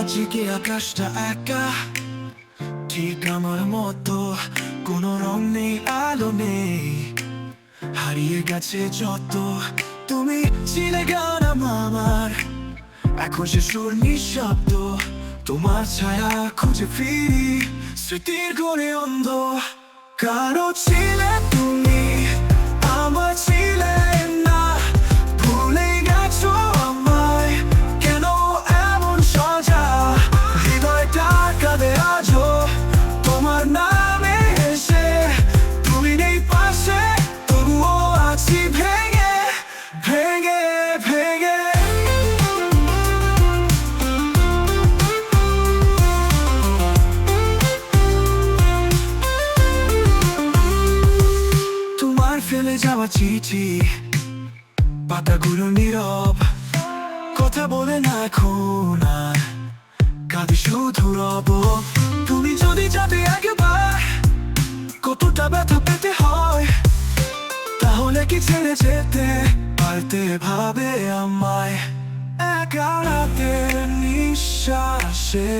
আজকে আকাশটা একা। ঠিক আমার মতো কোনো রং নেই, আলো নেই। হারিয়ে গেছে যত। তুমি ছিলে গান আমার। এখন সে সুর নিঃশব্দ। তোমার ছায়া খুঁজে ফিরি, স্মৃতির গড়ে অন্ধ। কারও ছিলে যাওয়া চিঠি পাতাগুলো নীরব, কথা বলে না এখন আর কাঁদি শুধু রব। তুমি যদি যাবে একবার কতটা ব্যথা পেতে হয়, তাহলে কি ছেড়ে যেতে পারতে ভাবে আমায়? একা রাতের নিঃশ্বাসে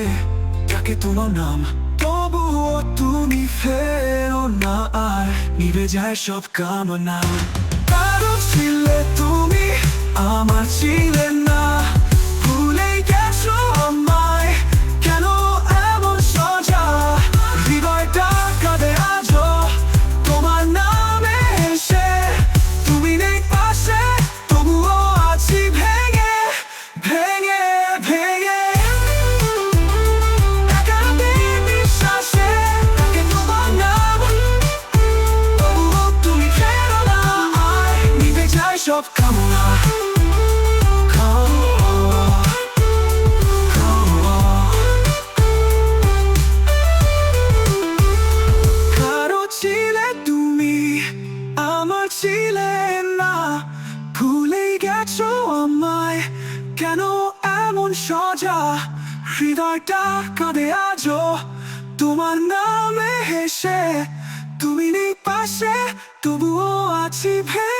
ডাকে তোমার নাম তুমি ফেরো না আর নিভে যায় সব কামনা। কারও ছিলে তুমি আমার ছিলে সব। কারও ছিলে তুমি আমার ছিলে না কেন এমন হৃদয়টা কাঁদে আজও তোমার নামে হেসে তুমি নেই পাশে তবুও আছি ভেঙে